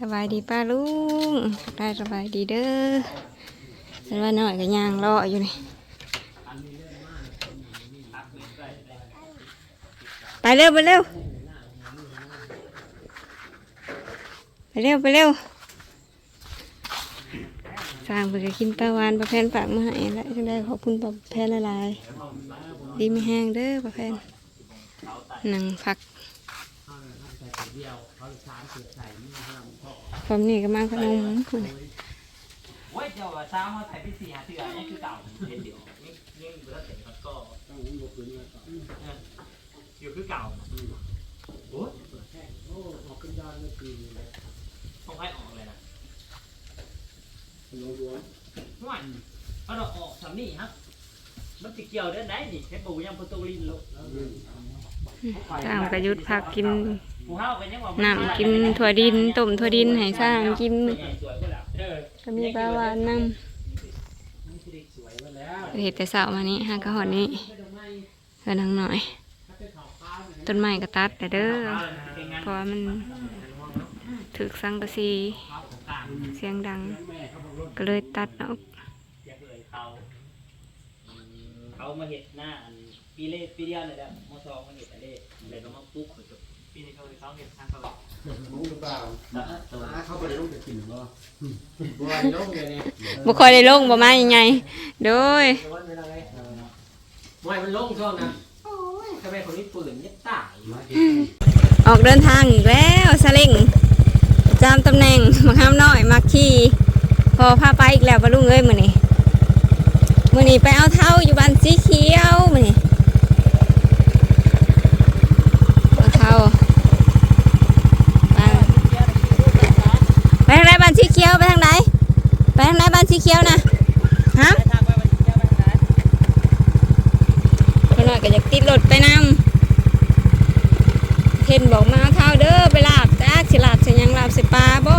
สบายดีป้าลุงได้สบายดีเด้อแต่ว่าน้อยก็ย่างรออยู่นี่ไปเร็วไปเร็วไปเร็วไปเร็วสร้างเพื่อกินปลาวานปลาแพนฝากมาให้และจังได้ขอบคุณปลาแพนละลายดีไม่แห้งเด้อปลาแพนนั่ง พักผมนี่ก็มาขนมพุ่นน่ะโอ้ยเจ้าว่าสาวมาถ่ายไปสี่หาเถื่อนี่คือเก่าเห็นเดี๋ยวนี่นี่เบื่อเสร็จแล้วก็อยู่คือเก่าโอ้ยต้องให้ออกเลยนะห่วยเอาดอกออกสำนี่ครับมันจะเกี่ยวเด้านไหนนี่เฮ็ดปูยังประตูลินลูกสร้างประยุทธ์พักกินปูเฮาเป็ นยังว่าน้ำกินถั่วดินต้มถั่วดินให้สร้างกินเป็นใหญ่สวยกว่าแล้วเออก็มีปลาวานนั่งเห็ดแต่เสามานี้หากระหอดนี้เพื่อนทางหน่อย ต้นไม้ก็ตัดแต่เด้อเพราะว่ามันถึกสังกะสีเสียงดัง ก็เลยตัดออกอยากเลยเขาเขามาเห็ดหน้าอันปีเล่ปีเดียวเลยแล้วมอสองมาเห็ดแต่เล่เลยต้องมาปุ๊บเขาจะ ปีนี้เขาเลยเขาเห็ดทางเขาเลยรู้หรือเปล่าอ่าเขาไปได้ลงไปกินบ่บัวลงเลยเนี่ยบุคอยได้ลงประมายังไงโดยวันเวลาไมวยมันลงช่วงนั้นโอ้ยทำไมคนนี้ปืนเนี่ยตายมาดิออกเดินทางอีกแล้วสลิงประจำตำแหน่งมาข้ามน้อยมาขี่พอพาไปอีกแล้วปะลุงเอ้ยมือนี้มือนี้ไปเอาเท้าอยู่บ้านสีเขียวมือนี้เอาเท้าไปไปทางไหนบ้านสีเขียวไปทางไหนไปทางไหนบ้านสีเขียวนะฮะไปห น่อยก็อยากติดรถไปนำเห็นบอกมาเอาเท้าเด้อไปลาบจ้าสิลาบสิยังลาบสิปลาบ่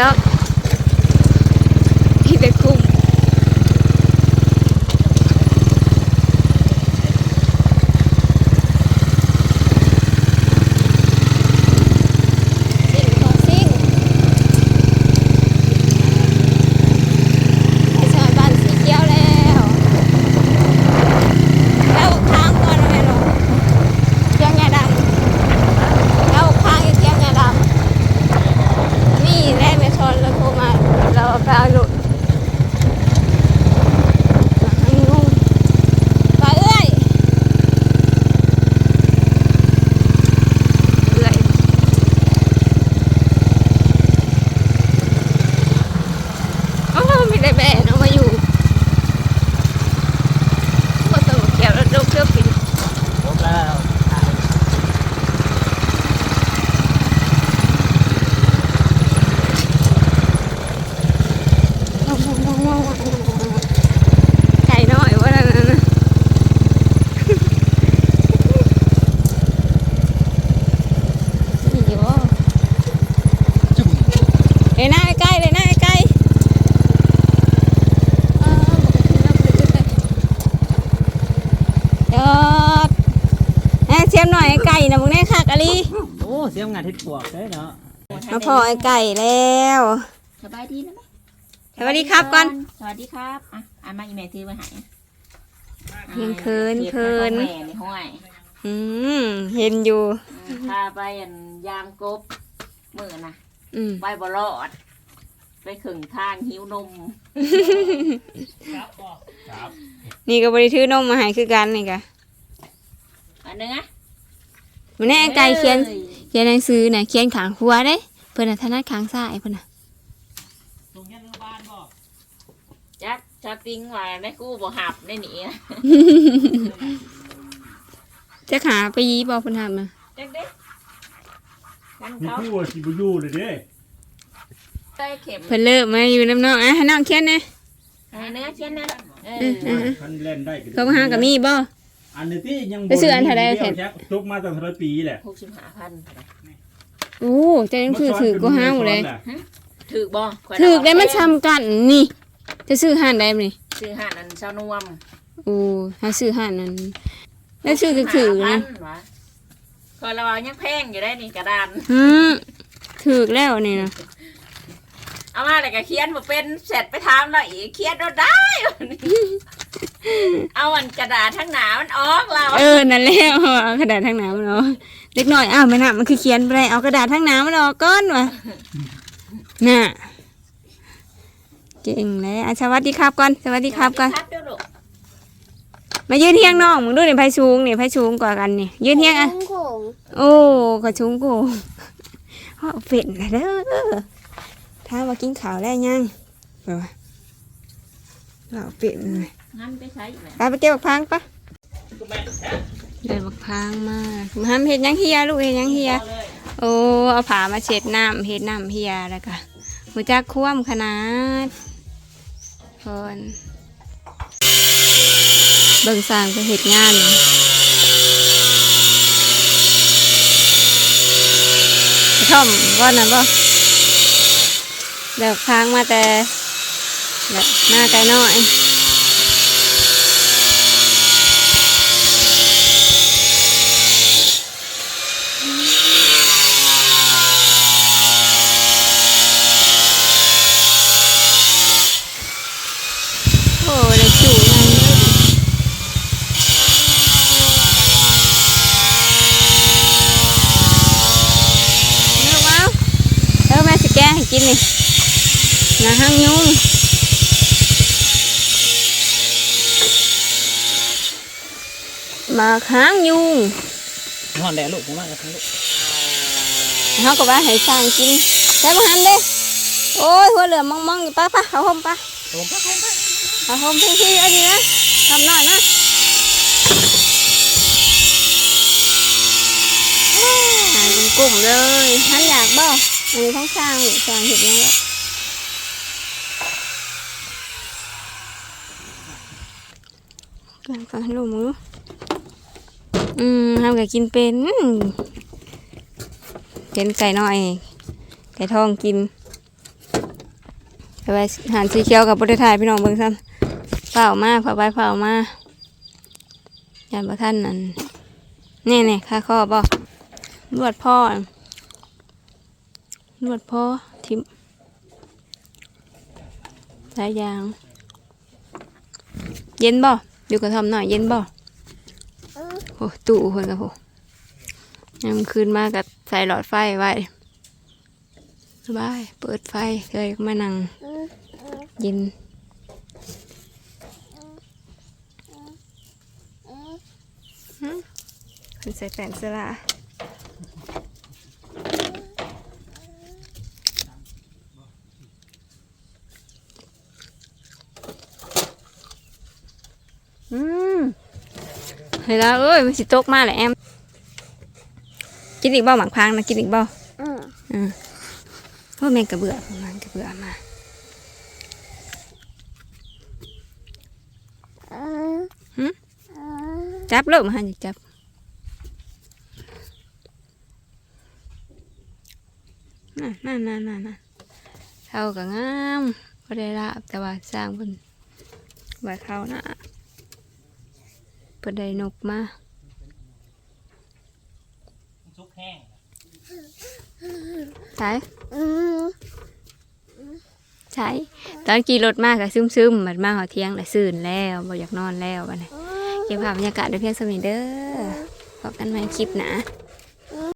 แล้ว ไอ้ไก่นะมึงแน่ค่ะกะลีโอ้เสียงงานเฮ็ดปวกได้เนาะมาพอไอ้ไก่แล้วสบายดีนะไหมสวัสดีครับก่อนสวัสดีครับอะอ่านมาอีเมลที่มาหายเพียงคืนคืนแม่ในห้วยอืมเห็นอยู่อืมพาไปอันยามกบมือนะอืมไปบ่รอด ไปขึงทางหิวนมครับนี่ก็บริทือนมมาให้คือกันนี่กะอันนึงอะ มันแน่ไก่เขียนอ้เขียนหนังสือน่ะเขียนขางหัวเด้ เพิ่นน่ะถนัดขางซ้ายเพิ่นน่ะตรงเงี้ยอนุบาลบ่จักจักติงว่าได้กู้บ่หับได้หนีนะจะขาไปยีบ่เพิ่นทำน่ะจักเด้กันมีเขาผู้ว่าสิบอยู่เลยเด้ใส่เข็มเพิ่นเลิกมาอยู่น้ำน้องอะให้น้องเขียนแหน่เออเนื้อเช่นนั้นเอเออเอออคันเล่นได้เขามาหากับมีบ่ อันนี้ที่ยังไปซื้ออันเท่าใดเสร็จดียวจบมาตั้งแต่ปีแหละหกสิบห้าพันโอ้เจะยังคือถือก็ห้าวเลยถือบ่ข่อยถือได้มันซ้ำกันนี่ จะซื้อห้านได้บ่นี่ซื้อห้านันเช้านวมโอ้หาซื้อห้านนั้นแล้วซื้อก็ถือห้านะพัวะคอยระวังยังแพงอยู่ได้นี่กระดานฮึถือแล้วนี่นะเอามาแต่ก็เขียนมาเป็นเสร็จไปถามเราอีกเขียนเราได้วันนี้ เอาอันกระดาษทั้งหนามันออกเราเออนั่นแหละเอากระดาษทั้งหน้ามันออกเล็กน้อยอ้าวแม่น่ะมันคือเขียนไปได้เอากระดาษทั้งหน้ามันออกก่อนว่ะน่ะเก่งแล้วอะสวัสดีครับก่อนสวัสดีครับก่อนครับเดี๋ยวลูกมายืนเที่ยงน้องมึงดูนี่ไผสูงนี่ไผสูงกว่ากันนี่ยืนเที่ยงอะโอ้ก็สูงกูว่าเป็ดนะเด้อถ้ามว่ากินข้าวแล้วยังไปวะเราเป็ดเลย งั้นไปใช้อีกไหมไปไปเก็บบักพางปะก็แม่ได้บักพางมามาทำเห็ดหยังเฮียลูกเห็ดหยังเฮียเลยโอ้เอาผามาเช็ดน้ำเห็ดน้ำเฮียแล้วก็หูจักคว่ำขนาดคนเบิ่งสร้างไปเห็ดงานกระท่อมว่านั่นบ่เดี๋ยวพางมาแต่เดี๋ยวหน้าไกลน้อย อแม่สแกนให้กินนี่นะห้างยุงมาค้างยุงนอนแดดลูกผมว่าจะทำลูกเขาก็ว่าให้สร้ มันเด้โอ้ยหัวเหลือมมองอยู่ป้าป้าเอาห่มกาห่มพี่พี่ๆอันนี้ทำหน่อยนะหายเป็นกลุ่มเลยท่านอยากบ่อันนี้ทั้งสร้างหรือสร้างเห็ดยังไงกันฟังลูกมืออืมทำกับกินเป็นเป็นไก่น้อย ไก่ทองกินไปหานสีเขียวกับประเทศไทยพี่น้องเบิ่งซ้ำเปล่ามาเผาไปเผามายันประท่านนั่นนี่นี่ค่าข้อบ่นวดพ่อ นวดพ่อทิมสายยาง เย็นบ่อยู่กระทอมหน่อยเย็นบ่โอ้ตู่คนกับผมยังคืนมากับใส่หลอดไฟไว้สบาย เปิดไฟเลยมานั่งเย็นหึคนใส่แป้นเสื้อละอืม เฮ้ยแล้วเอ้ยมันสิตกมาแหละแอม กินอีกบ่หมังพางนะกินอีกบ่อืมเพราะแม่งกระเบื่อประมาณกระเบื่อมาหึจับเริ่มหันอยากจับน่ะน่ะน่ะน่ะน่ะเขาก็งามก็ได้ลาบแต่ว่าสร้างเพิ่นไว้เขานะ เพิ่นได้นกมาซุกแห้งใช่ใช่ตอนขี่รถมากก็ซึมๆมันมาหอเที่ยงแต่ซื่นแล้วบ่อยากนอนแล้วบัดนี้เก็บภาพบรรยากาศด้วยเพียงสมิเด้อพบกันใหม่คลิปหนะบ